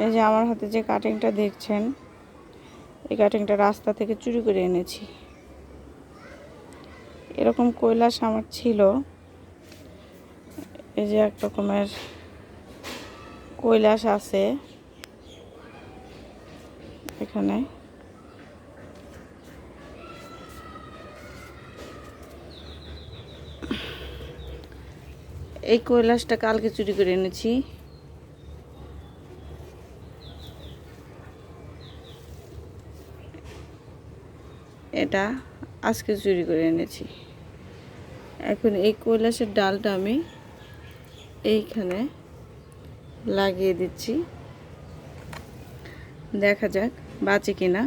এই যে আমার হাতে যে কাটিংটা দেখছেন, এই কাটিংটা রাস্তা থেকে চুরি করে এনেছি। এরকম কৈলাস আমার ছিল। এই যে এক রকমের কৈলাস আছে এখানে। এই কৈলাসটা কালকে চুরি করে এনেছি। এটা আজকে চুরি করে এনেছি। এখন এই কৈলাসের ডালটা আমি এইখানে লাগিয়ে দিচ্ছি। দেখা যাক বাঁচে কিনা।